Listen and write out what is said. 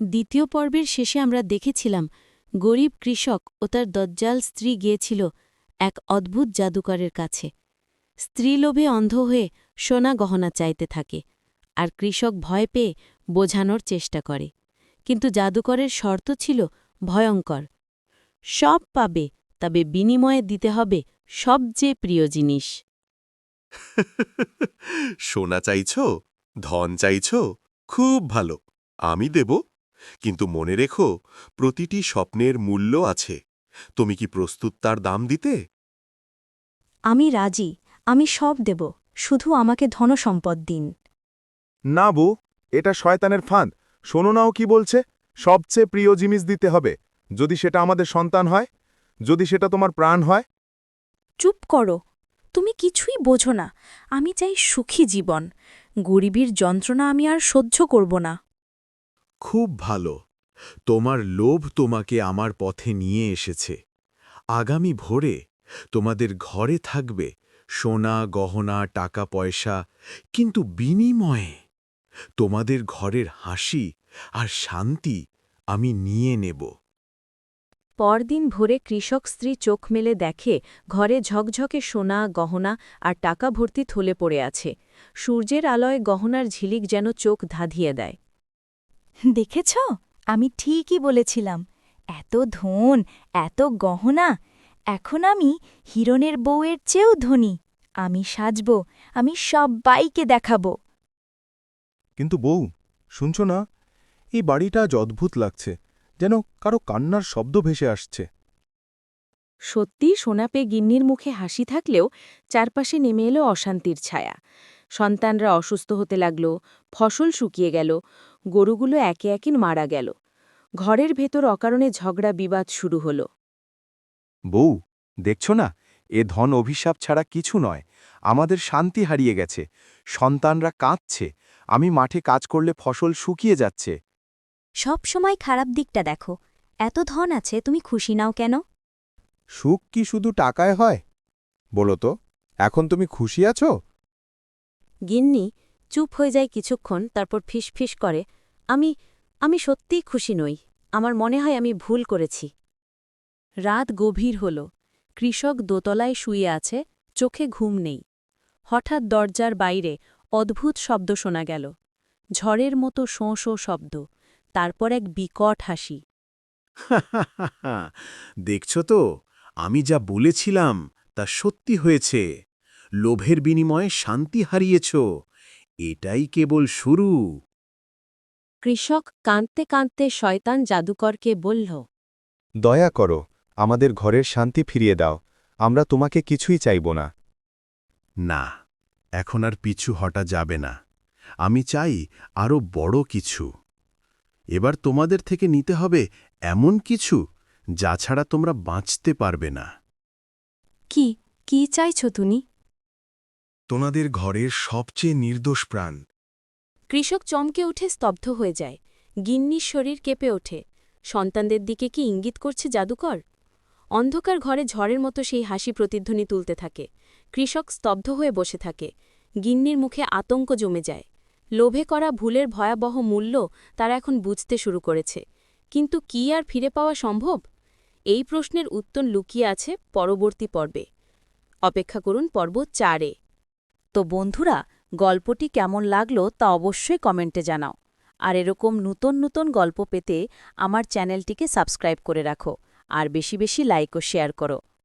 দ্বিতীয় পর্বের শেষে আমরা দেখেছিলাম, গরিব কৃষক ও তার দজ্জাল স্ত্রী গিয়েছিল এক অদ্ভুত জাদুকরের কাছে। স্ত্রী লোভে অন্ধ হয়ে সোনা গহনা চাইতে থাকে, আর কৃষক ভয় পেয়ে বোঝানোর চেষ্টা করে। কিন্তু জাদুকরের শর্ত ছিল ভয়ঙ্কর। সব পাবে, তবে বিনিময়ে দিতে হবে সবচেয়ে প্রিয় জিনিস। সোনা চাইছ, ধন চাইছ, খুব ভালো। আমি দেব কিন্তু মনে রেখো প্রতিটি স্বপ্নের মূল্য আছে। তুমি কি প্রস্তুত তার দাম দিতে? আমি রাজি আমি সব দেব শুধু আমাকে ধনসম্পদ দিন। না বউ এটা শয়তানের ফাঁদ। শোনো নাও কি বলছে? সবচেয়ে প্রিয় জিনিস দিতে হবে। যদি সেটা আমাদের সন্তান হয় যদি সেটা তোমার প্রাণ হয়। চুপ করো তুমি কিছুই বোঝো না। আমি চাই সুখী জীবন। গরিবীর যন্ত্রণা আমি আর সহ্য করব না। খুব ভালো। তোমার লোভ তোমাকে আমার পথে নিয়ে এসেছে। আগামী ভোরে তোমাদের ঘরে থাকবে সোনা, গহনা, টাকা, পয়সা, কিন্তু বিনিময়ে তোমাদের ঘরের হাসি আর শান্তি আমি নিয়ে নেব। পরদিন ভোরে কৃষক স্ত্রী চোখ মেলে দেখে ঘরে ঝকঝকে সোনা, গহনা আর টাকা ভর্তি থলে পড়ে আছে। সূর্যের আলয়ে গহনার ঝিলিক যেন চোখ ধাঁধিয়ে দেয়। দেখেছ? আমি ঠিকই বলেছিলাম। এত ধন এত গহনা। এখন আমি হিরণের বউয়ের চেয়েও ধনী। আমি সাজব আমি সব্বাইকে দেখাব। কিন্তু বউ শুনছ না? এই বাড়িটা আজ অদ্ভুত লাগছে যেন কারও কান্নার শব্দ ভেসে আসছে। সত্যি সোনাপে গিন্নির মুখে হাসি থাকলেও চারপাশে নেমে এলো অশান্তির ছায়া। সন্তানরা অসুস্থ হতে লাগল ফসল শুকিয়ে গেল গরুগুলো একে একে মারা গেল। ঘরের ভেতর অকারণে ঝগড়া বিবাদ শুরু হল। বউ দেখছ না এ ধন অভিশাপ ছাড়া কিছু নয় আমাদের শান্তি হারিয়ে গেছে সন্তানরা কাঁদছে আমি মাঠে কাজ করলে ফসল শুকিয়ে যাচ্ছে। সব সময় খারাপ দিকটা দেখো এত ধন আছে তুমি খুশি নাও কেন? সুখ কি শুধু টাকায় হয়? বলো তো এখন তুমি খুশি আছো? গিন্নি, চুপ হয়ে যায় কিছুক্ষণ, তারপর ফিসফিস করে, আমি আমি সত্যিই খুশি নই। আমার মনে হয় আমি ভুল করেছি। রাত গভীর হল। কৃষক দোতলায় শুয়ে আছে, চোখে ঘুম নেই। হঠাৎ দরজার বাইরে অদ্ভুত শব্দ শোনা গেল। ঝড়ের মতো শোঁ শোঁ শব্দ, তারপর এক বিকট হাসি। দেখছ তো, আমি যা বলেছিলাম তা সত্যি হয়েছে। লোভের বিনিময়ে শান্তি হারিয়েছ এটাই কেবল শুরু। কৃষক কাঁদতে কাঁদতে শয়তান জাদুকরকে বলল দয়া করো আমাদের ঘরের শান্তি ফিরিয়ে দাও আমরা তোমাকে কিছুই চাইব না। না এখন আর পিছু হটা যাবে না আমি চাই আরও বড় কিছু। এবার তোমাদের থেকে নিতে হবে এমন কিছু যা ছাড়া তোমরা বাঁচতে পারবে না। কি কি চাইছ তুমি? তোমাদের ঘরের সবচেয়ে নির্দোষ প্রাণ। কৃষক চমকে উঠে স্তব্ধ হয়ে যায়। গিন্নির শরীর কেঁপে ওঠে। সন্তানদের দিকে কি ইঙ্গিত করছে জাদুকর? অন্ধকার ঘরে ঝড়ের মতো সেই হাসি প্রতিধ্বনি তুলতে থাকে। কৃষক স্তব্ধ হয়ে বসে থাকে। গিন্নির মুখে আতঙ্ক জমে যায়। লোভে করা ভুলের ভয়াবহ মূল্য তারা এখন বুঝতে শুরু করেছে। কিন্তু কি আর ফিরে পাওয়া সম্ভব? এই প্রশ্নের উত্তর লুকিয়ে আছে পরবর্তী পর্বে। অপেক্ষা করুন পর্ব চারে। তো বন্ধুরা, গল্পটি কেমন লাগল তা অবশ্যই কমেন্টে জানাও। আর এরকম নূতন নূতন গল্প পেতে আমার চ্যানেলটিকে সাবস্ক্রাইব করে রাখো, আর বেশি বেশি লাইক ও শেয়ার করো।